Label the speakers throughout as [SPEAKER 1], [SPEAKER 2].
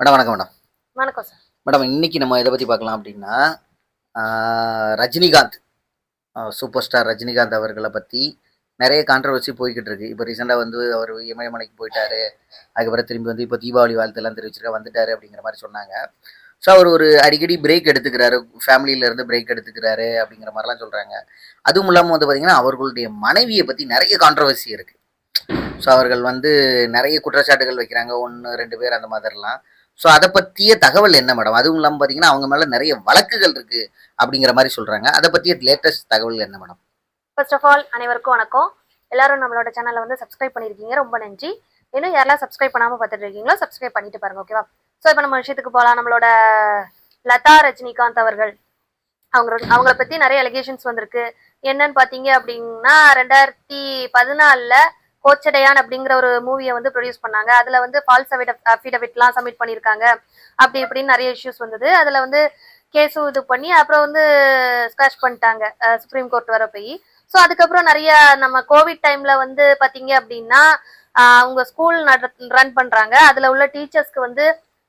[SPEAKER 1] Madam வணக்கம் madam.
[SPEAKER 2] வணக்கம் sir.
[SPEAKER 1] Madam இன்னைக்கு நம்ம எதை பற்றி பார்க்கலாம் அப்படின்னா ரஜினிகாந்த் சூப்பர் ஸ்டார் ரஜினிகாந்த் அவர்களை பற்றி நிறைய கான்ட்ரவர்சி போய்கிட்டு இருக்கு. இப்போ ரீசெண்டாக வந்து அவர் இமயமலைக்கு போயிட்டாரு. அதுக்கப்புறம் திரும்பி வந்து இப்போ தீபாவளி வாழ்த்தெல்லாம் தெரிவிச்சிருக்கா வந்துட்டாரு அப்படிங்கிற மாதிரி சொன்னாங்க. ஸோ அவர் ஒரு அடிக்கடி பிரேக் எடுத்துக்கிறாரு. ஃபேமிலியில இருந்து பிரேக் எடுத்துக்கிறாரு அப்படிங்கிற மாதிரிலாம் சொல்கிறாங்க அதுவும் இல்லாமல் வந்து பார்த்தீங்கன்னா அவர்களுடைய மனைவியை பற்றி நிறைய கான்ட்ரவர்சி இருக்குது ஸோ அவர்கள் வந்து நிறைய குற்றச்சாட்டுகள் வைக்கிறாங்க. ஒன்று ரெண்டு பேர் அந்த மாதிரிலாம். ஸோ அதை பற்றிய தகவல் என்ன மேடம் அதுவும் இல்லாமல் பார்த்தீங்கன்னா அவங்க மேலே நிறைய வழக்குகள் இருக்கு அப்படிங்கிற மாதிரி சொல்கிறாங்க அதை பற்றிய லேட்டஸ்ட் தகவல் என்ன மேடம்
[SPEAKER 2] ஃபர்ஸ்ட் ஆஃப் ஆல் அனைவருக்கும் வணக்கம். எல்லாரும் நம்மளோட சேனலை வந்து சப்ஸ்கிரைப் பண்ணியிருக்கீங்க ரொம்ப நன்றி. இன்னும் யாரெல்லாம் சப்ஸ்கிரைப் பண்ணாமல் பார்த்துட்டு இருக்கீங்களோ சப்ஸ்கிரைப் பண்ணிட்டு பாருங்க ஓகேவா ஸோ இப்போ நம்ம விஷயத்துக்கு போகலாம் நம்மளோட லதா ரஜினிகாந்த் அவர்கள். அவங்களோட அவங்கள பற்றி நிறைய அலிகேஷன்ஸ் வந்திருக்கு. என்னன்னு பார்த்தீங்க அப்படின்னா ரெண்டாயிரத்தி பதினாலில் கோச்சடையான் அப்படிங்கிற ஒரு மூவியை வந்து ப்ரொடியூஸ் பண்ணாங்க. அதில் வந்து ஃபால்ஸ் அஃபிடவிட்லாம் சப்மிட் பண்ணியிருக்காங்க. அப்படி இப்படின்னு நிறைய இஷ்யூஸ் வந்தது. அதில் வந்து கேஸும் இது பண்ணி அப்புறம் வந்து ஸ்கிராஷ் பண்ணிட்டாங்க. சுப்ரீம் கோர்ட் வர போய். ஸோ அதுக்கப்புறம் நிறைய நம்ம கோவிட் டைம்ல வந்து பாத்தீங்க அப்படின்னா அவங்க ஸ்கூல் ரன் பண்றாங்க. அதுல உள்ள டீச்சர்ஸ்க்கு வந்து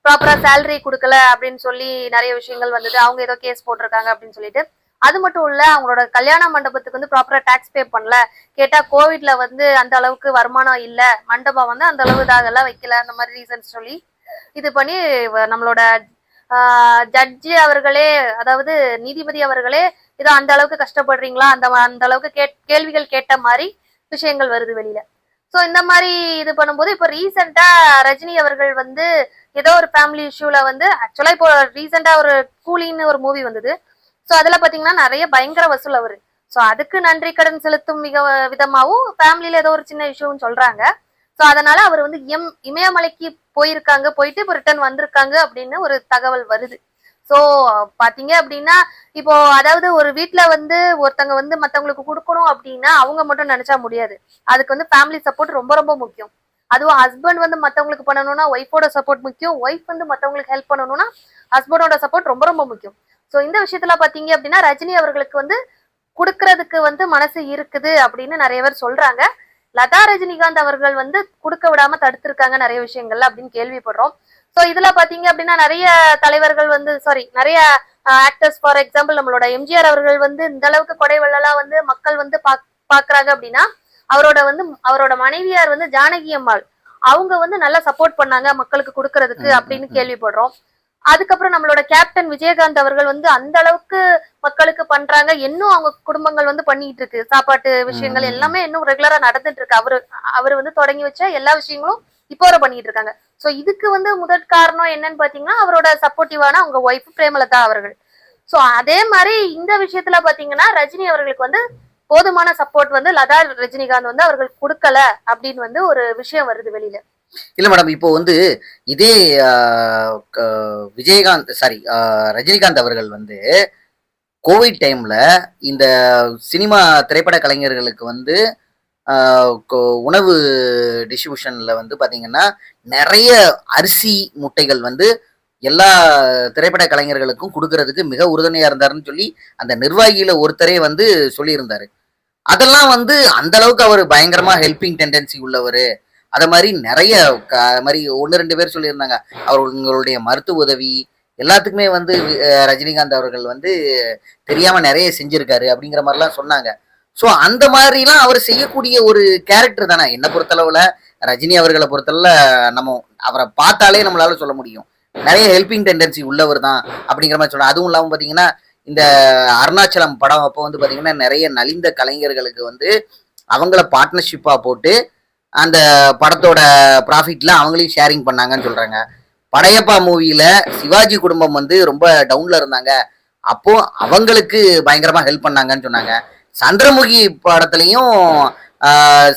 [SPEAKER 2] ப்ராப்பரா சேலரி கொடுக்கல அப்படின்னு சொல்லி நிறைய விஷயங்கள் வந்தது. அவங்க ஏதோ கேஸ் போட்டிருக்காங்க அப்படின்னு சொல்லிட்டு. அது மட்டும் இல்ல அவங்களோட கல்யாண மண்டபத்துக்கு வந்து ப்ராப்பரா டாக்ஸ் பே பண்ணல. கேட்டா கோவிட்ல வந்து அந்த அளவுக்கு வருமானம் இல்ல. மண்டபம் வந்து அந்த அளவு இதாகலாம் வைக்கல. அந்த மாதிரி ரீசன்ஸ் சொல்லி இது பண்ணி வ- நம்மளோட ஜட்ஜி அவர்களே அதாவது நீதிபதி அவர்களே இதோ அந்த அளவுக்கு கஷ்டப்படுறீங்களா? அந்த அந்த அளவுக்கு கேட் கேள்விகள் கேட்ட மாதிரி விஷயங்கள் வருது வெளியில. ஸோ இந்த மாதிரி இது பண்ணும்போது இப்போ ரீசெண்டா ரஜினி அவர்கள் வந்து ஏதோ ஒரு ஃபேமிலி இஷ்யூல வந்து ஆக்சுவலா இப்போ ரீசெண்டா ஒரு கூலின்னு ஒரு மூவி வந்தது. ஸோ அதில் பார்த்தீங்கன்னா நிறைய பயங்கர வசூல் அவர். ஸோ அதுக்கு நன்றி கடன் செலுத்தும் மிக விதமாகவும் ஃபேமிலியில் ஏதோ ஒரு சின்ன இஷ்யூன்னு சொல்கிறாங்க ஸோ அதனால அவர் வந்து இம் இமயமலைக்கு போயிருக்காங்க போயிட்டு இப்போ ரிட்டர்ன் வந்திருக்காங்க அப்படின்னு ஒரு தகவல் வருது. ஸோ பார்த்தீங்க அப்படின்னா இப்போ அதாவது ஒரு வீட்டில் வந்து ஒருத்தங்க வந்து மற்றவங்களுக்கு கொடுக்கணும் அப்படின்னா அவங்க மட்டும் நினச்சா முடியாது. அதுக்கு வந்து ஃபேமிலி சப்போர்ட் ரொம்ப ரொம்ப முக்கியம். அதுவும் ஹஸ்பண்ட் வந்து மற்றவங்களுக்கு பண்ணணும்னா ஒய்ஃபோட சப்போர்ட் முக்கியம். ஒய்ஃப் வந்து மற்றவங்களுக்கு ஹெல்ப் பண்ணணும்னா ஹஸ்பண்டோட சப்போர்ட் ரொம்ப ரொம்ப முக்கியம். சோ இந்த விஷயத்துல பாத்தீங்க அப்படின்னா ரஜினி அவர்களுக்கு வந்து கொடுக்கறதுக்கு வந்து மனசு இருக்குது அப்படின்னு நிறைய பேர் சொல்றாங்க. லதா ரஜினிகாந்த் அவர்கள் வந்து கொடுக்க விடாம தடுத்திருக்காங்க நிறைய விஷயங்கள்ல அப்படின்னு கேள்விப்படுறோம். சோ இதுல பாத்தீங்க அப்படின்னா நிறைய தலைவர்கள் வந்து சாரி நிறைய ஆக்டர்ஸ் ஃபார் எக்ஸாம்பிள் நம்மளோட எம்ஜிஆர் அவர்கள் வந்து இந்த அளவுக்கு கொடை வெள்ளலா வந்து மக்கள் வந்து பாக்- பாக்குறாங்க அப்படின்னா அவரோட வந்து அவரோட மனைவியார் வந்து ஜானகி அம்மாள். அவங்க வந்து நல்லா சப்போர்ட் பண்ணாங்க மக்களுக்கு கொடுக்கறதுக்கு அப்படின்னு. கேள்விப்படுறோம். அதுக்கப்புறம் நம்மளோட கேப்டன் விஜயகாந்த் அவர்கள் வந்து அந்த அளவுக்கு மக்களுக்கு பண்றாங்க. இன்னும் அவங்க குடும்பங்கள் வந்து பண்ணிட்டு இருக்கு. சாப்பாட்டு விஷயங்கள். எல்லாமே இன்னும் ரெகுலரா நடந்துட்டு இருக்கு. அவரு அவர் வந்து தொடங்கி வச்ச எல்லா விஷயங்களும் இப்போ வரை பண்ணிட்டு இருக்காங்க. சோ இதுக்கு வந்து முதற் காரணம் என்னன்னு பாத்தீங்கன்னா அவரோட சப்போர்ட்டிவான அவங்க ஒய்ஃப் பிரேமலதா அவர்கள். சோ அதே மாதிரி இந்த விஷயத்துல பாத்தீங்கன்னா ரஜினி அவர்களுக்கு வந்து போதுமான சப்போர்ட் வந்து லதா ரஜினிகாந்த் வந்து அவர்கள் கொடுக்கல அப்படின்னு வந்து ஒரு விஷயம் வருது வெளியில.
[SPEAKER 1] இல்லை மேடம் இப்போ வந்து இதே க- விஜயகாந்த் சாரி ரஜினிகாந்த் அவர்கள் வந்து கோவிட் டைம்ல இந்த சினிமா திரைப்பட கலைஞர்களுக்கு வந்து உணவு டிஸ்ட்ரிபியூஷன்ல வந்து பாத்தீங்கன்னா நிறைய அரிசி முட்டைகள் வந்து எல்லா திரைப்பட கலைஞர்களுக்கும் கொடுக்கறதுக்கு மிக உறுதுணையா இருந்தாருன்னு சொல்லி அந்த நிர்வாகியில ஒருத்தரே வந்து சொல்லியிருந்தாரு. அதெல்லாம் வந்து அந்த அளவுக்கு அவர் பயங்கரமா ஹெல்பிங் டெண்டன்சி உள்ளவர். அத மாதிரி நிறைய க- அது மாதிரி ஒன்று ரெண்டு பேர் சொல்லியிருந்தாங்க. அவர்களுடைய மருத்துவ உதவி எல்லாத்துக்குமே வந்து ரஜினிகாந்த் அவர்கள் வந்து தெரியாம நிறைய செஞ்சிருக்காரு அப்படிங்கிற மாதிரிலாம் சொன்னாங்க. ஸோ அந்த மாதிரிலாம் அவர் செய்யக்கூடிய ஒரு கேரக்டர் தானே. என்னை பொறுத்தளவுல ரஜினி அவர்களை பொறுத்தளவுல நம்ம அவரை பார்த்தாலே நம்மளால சொல்ல முடியும். நிறைய ஹெல்பிங் டெண்டன்சி உள்ளவர் தான் அப்படிங்கிற மாதிரி சொல்றேன் அதுவும் இல்லாமல் பார்த்தீங்கன்னா இந்த அருணாச்சலம் படம் அப்போ வந்து பார்த்தீங்கன்னா நிறைய நலிந்த கலைஞர்களுக்கு வந்து அவங்கள பார்ட்னர்ஷிப்பாக போட்டு அந்த படத்தோட ப்ராஃபிட்ல அவங்களையும் ஷேரிங் பண்ணாங்கன்னு சொல்றாங்க. படையப்பா மூவியில சிவாஜி குடும்பம் வந்து ரொம்ப டவுன்ல இருந்தாங்க. அப்போ அவங்களுக்கு பயங்கரமா ஹெல்ப் பண்ணாங்கன்னு சொன்னாங்க. சந்திரமுகி படத்துலையும்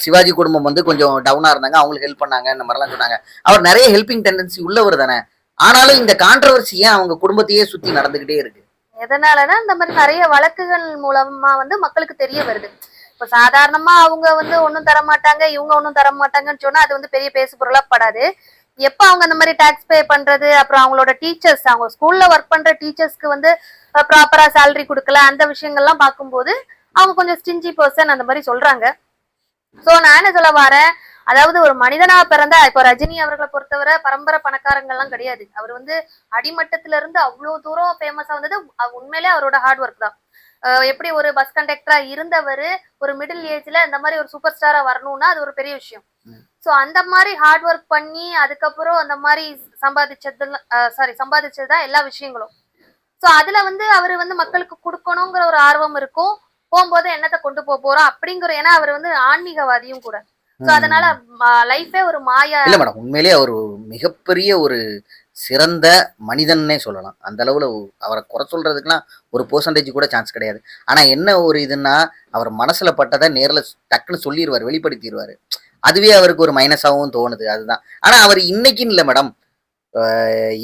[SPEAKER 1] சிவாஜி குடும்பம் வந்து கொஞ்சம் டவுனா இருந்தாங்க. அவங்களுக்கு ஹெல்ப் பண்ணாங்க இந்த மாதிரிலாம் சொன்னாங்க. அவர் நிறைய ஹெல்பிங் டெண்டன்சி உள்ளவர் தானே. ஆனாலும் இந்த கான்ட்ரவர்சி ஏன் அவங்க குடும்பத்தையே சுத்தி நடந்துகிட்டே இருக்கு?
[SPEAKER 2] எதனாலனா இந்த மாதிரி நிறைய வழக்குகள் மூலமா வந்து மக்களுக்கு தெரிய வருது. இப்ப சாதாரணமா அவங்க வந்து ஒண்ணும் தர மாட்டாங்க இவங்க ஒண்ணும் தர மாட்டாங்கன்னு சொன்னா அது வந்து பெரிய பேசு பொருளா படாது. எப்ப அவங்க அந்த மாதிரி டாக்ஸ் பே பண்றது அப்புறம் அவங்களோட டீச்சர்ஸ் அவங்க ஸ்கூல்ல ஒர்க் பண்ற டீச்சர்ஸ்க்கு வந்து ப்ராப்பரா சேலரி கொடுக்கல அந்த விஷயங்கள்லாம் பார்க்கும்போது அவங்க கொஞ்சம் ஸ்டிஞ்சி பர்சன் அந்த மாதிரி சொல்றாங்க. சோ நான் என்ன சொல்ல வரேன்? அதாவது ஒரு மனிதனா பிறந்த இப்போ ரஜினி அவர்களை பொறுத்தவரை பரம்பரை பணக்காரங்கள்லாம் கிடையாது. அவர் வந்து அடிமட்டத்துல இருந்து அவ்வளவு தூரம் ஃபேமஸா வந்தது உண்மையிலே அவரோட ஹார்ட் ஒர்க் தான். எப்படி ஒரு பஸ் கண்டக்டரா இருந்தவர் ஒரு மிடில் ஏஜ்ல இந்த மாதிரி ஒரு சூப்பர் ஸ்டாரா வரணும்னா அது ஒரு பெரிய விஷயம். சோ அந்த மாதிரி ஹார்ட் ஒர்க் பண்ணி அதுக்கப்புறம் அந்த மாதிரி சம்பாதிச்சது சாரி சம்பாதிச்சது தான் எல்லா விஷயங்களும். சோ அதுல வந்து அவர் வந்து மக்களுக்கு கொடுக்கணுங்கிற ஒரு ஆர்வம் இருக்கும். போகும்போது என்னத்தை கொண்டு போக போறோம் அப்படிங்கிற ஏன்னா அவர் வந்து ஆன்மீகவாதியும் கூட. சோ அதனால லைஃபே ஒரு மாயா.
[SPEAKER 1] இல்ல மேடம் உண்மையிலேயே அவர் மிகப்பெரிய ஒரு சிறந்த மனிதன்னே சொல்லலாம். அந்த அளவுல அவரை குறை சொல்றதுக்குலாம் ஒரு பெர்சன்டேஜ் கூட சான்ஸ் கிடையாது. ஆனா என்ன ஒரு இதுன்னா அவர் மனசுல பட்டதை நேர்ல டக்குன்னு சொல்லிடுவார் வெளிப்படுத்திடுவாரு அதுவே அவருக்கு ஒரு மைனஸாகவும் தோணுது அதுதான். ஆனா அவர் இன்னைக்குன்னு இல்ல மேடம்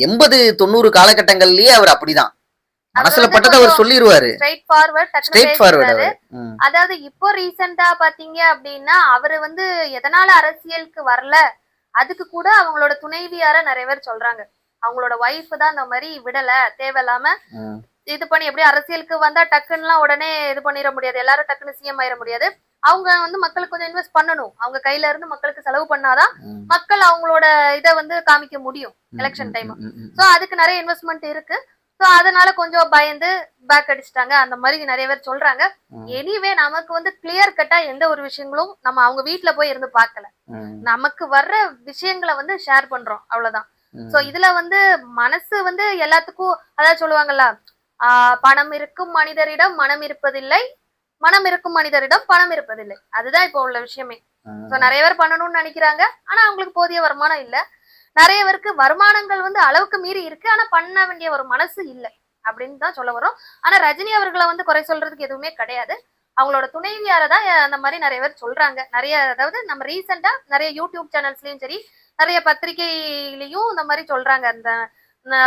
[SPEAKER 1] எண்பது தொண்ணூறு காலகட்டங்கள்லயே அவர் அப்படிதான். மனசுல பட்டதை அவர் சொல்லிடுவாரு
[SPEAKER 2] ஸ்ட்ரைட் ஃபார்வர்ட்
[SPEAKER 1] ஸ்ட்ரெயிட் ஃபார்வர்ட்
[SPEAKER 2] அதாவது இப்போ ரீசெண்டா பாத்தீங்க அப்படின்னா அவரு வந்து எதனால அரசியலுக்கு வரல அதுக்கு கூட அவங்களோட துணைவியார நிறைய பேர் சொல்றாங்க. அவங்களோட ஒய்ஃப் தான் இந்த மாதிரி விடல தேவையில்லாம இது பண்ணி எப்படி அரசியலுக்கு வந்தா டக்குன்னுலாம் உடனே இது பண்ணிட முடியாது எல்லாரும் டக்குன்னு சிஎம் ஆயிட முடியாது. அவங்க வந்து மக்களுக்கு கொஞ்சம் இன்வெஸ்ட் பண்ணணும். அவங்க கையில இருந்து மக்களுக்கு செலவு பண்ணாதான் மக்கள் அவங்களோட இதை வந்து காமிக்க முடியும் எலெக்ஷன் டைம் சோ அதுக்கு நிறைய இன்வெஸ்ட்மெண்ட் இருக்கு. சோ அதனால கொஞ்சம் பயந்து பேக் அடிச்சிட்டாங்க. அந்த மாதிரி நிறைய பேர் சொல்றாங்க. எனிவே நமக்கு வந்து கிளியர் கட்டா எந்த ஒரு விஷயங்களும் நம்ம அவங்க வீட்ல போய் இருந்து பார்க்கல. நமக்கு வர்ற விஷயங்களை வந்து ஷேர் பண்றோம். அவ்வளவுதான். சோ இதுல வந்து மனசு வந்து எல்லாத்துக்கும் அதாவது சொல்லுவாங்கல்ல ஆஹ் பணம் இருக்கும் மனிதரிடம் மனம் இருப்பதில்லை மனம் இருக்கும் மனிதரிடம் பணம் இருப்பதில்லை. அதுதான் இப்போ உள்ள விஷயமே. சோ நிறைய பேர் பண்ணணும்னு நினைக்கிறாங்க. ஆனா அவங்களுக்கு போதிய வருமானம் இல்ல. நிறைய பேருக்கு வருமானங்கள் வந்து அளவுக்கு மீறி இருக்கு. ஆனா பண்ண வேண்டிய ஒரு மனசு இல்ல அப்படின்னு தான் சொல்ல வரோம். ஆனா ரஜினி அவர்களை வந்து குறை சொல்றதுக்கு எதுவுமே கிடையாது. அவங்களோட துணைவியார தான் அந்த மாதிரி நிறைய பேர் சொல்றாங்க. நிறைய அதாவது நம்ம ரீசெண்டா நிறைய யூடியூப் சேனல்ஸ்லயும் சரி நிறைய பத்திரிகையிலயும் இந்த மாதிரி சொல்றாங்க. அந்த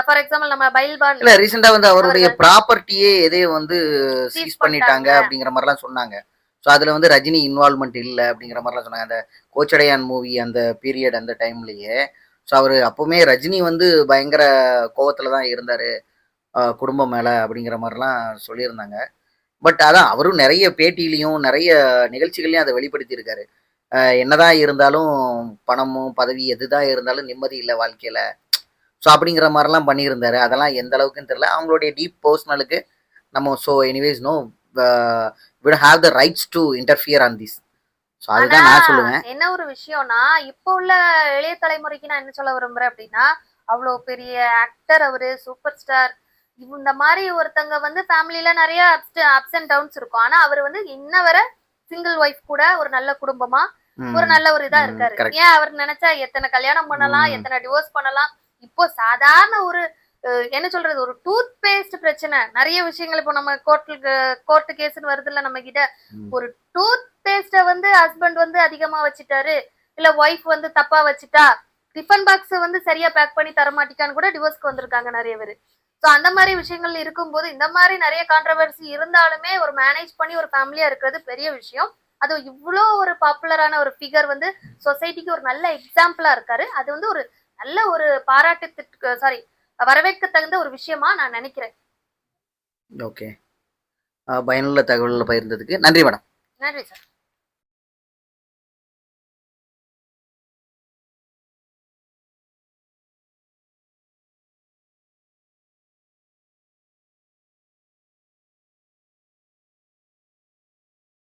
[SPEAKER 2] ஃபார் எக்ஸாம்பிள் நம்ம பைல்பான்
[SPEAKER 1] இல்ல ரீசெண்டா வந்து அவருடைய ப்ராப்பர்ட்டியே எதையோ வந்து சீஸ் பண்ணிட்டாங்க. அப்படிங்கிற மாதிரிலாம் சொன்னாங்க. ஸோ அதுல வந்து ரஜினி இன்வால்மெண்ட் இல்ல அப்படிங்கிற மாதிரிலாம் சொன்னாங்க. அந்த கோச்சடையான் மூவி அந்த பீரியட் அந்த டைம்லயே ஸோ அவரு அப்பவுமே ரஜினி வந்து பயங்கர கோவத்துல தான் இருந்தாரு குடும்பம் மேல அப்படிங்கிற மாதிரிலாம் சொல்லியிருந்தாங்க. பட் அதான் அவரும் நிறைய பேட்டியிலையும் நிறைய நிகழ்ச்சிகள்லையும் அதை வெளிப்படுத்தி இருக்காரு என்னதான் இருந்தாலும் பணமும் பதவி எதுதான் இருந்தாலும் நிம்மதி இல்லை வாழ்க்கையில. ஸோ அப்படிங்கிற மாதிரிலாம் பண்ணியிருந்தாரு. அதெல்லாம் எந்த அளவுக்குன்னு தெரியல. அவங்களுடைய டீப் பர்சனலுக்கு நம்ம so anyways no we have the rights to interfere on this so அதுதான் நான் சொல்லுவேன்.
[SPEAKER 2] என்ன ஒரு விஷயம்னா இப்போ உள்ள இளைய தலைமுறைக்கு நான் என்ன சொல்ல விரும்புறேன் அப்படின்னா அவ்வளோ பெரிய ஆக்டர் அவரு சூப்பர் ஸ்டார் இந்த மாதிரி ஒருத்தங்க வந்து ஃபேமிலியில நிறைய அப்ஸ் அண்ட் டவுன்ஸ் இருக்கும். ஆனா அவர் வந்து இன்ன வரை சிங்கிள் ஒய்ஃப் கூட ஒரு நல்ல குடும்பமா ஒரு நல்ல ஒரு இதா இருக்காரு. ஏன் அவர் நினைச்சா எத்தனை கல்யாணம் பண்ணலாம். எத்தனை டிவோர்ஸ் பண்ணலாம்? இப்போ சாதாரண ஒரு என்ன சொல்றது ஒரு டூத் பேஸ்ட் பிரச்சனை. நிறைய விஷயங்கள் இப்போ நம்ம கோர்ட்டுக்கு கோர்ட்டு கேஸ்னு வருது இல்ல நம்ம கிட்ட. ஒரு டூத் பேஸ்ட வந்து ஹஸ்பண்ட் வந்து அதிகமா வச்சுட்டாரு இல்ல ஒய்ஃப் வந்து தப்பா வச்சுட்டா டிஃபன் பாக்ஸ் வந்து சரியா பேக் பண்ணி தர மாட்டிக்கான்னு கூட டிவோர்ஸ்க்கு வந்திருக்காங்க நிறைய பேர். ஸோ அந்த மாதிரி விஷயங்கள் இருக்கும்போது இந்த மாதிரி நிறைய கான்ட்ரவர்சி இருந்தாலுமே ஒரு மேனேஜ் பண்ணி ஒரு ஃபேமிலியா இருக்கிறது பெரிய விஷயம். அது இவ்வளோ ஒரு பாப்புலரான ஒரு ஃபிகர் வந்து சொசைட்டிக்கு ஒரு நல்ல எக்ஸாம்பிளா இருக்காரு. அது வந்து ஒரு நல்ல ஒரு பாராட்டுக்கு சாரி வரவேற்க தகுந்த ஒரு விஷயமா நான் நினைக்கிறேன்.
[SPEAKER 1] ஓகே பயனுள்ள தகவல்களை பகிர்ந்ததுக்கு நன்றி மேடம்.
[SPEAKER 2] நன்றி சார்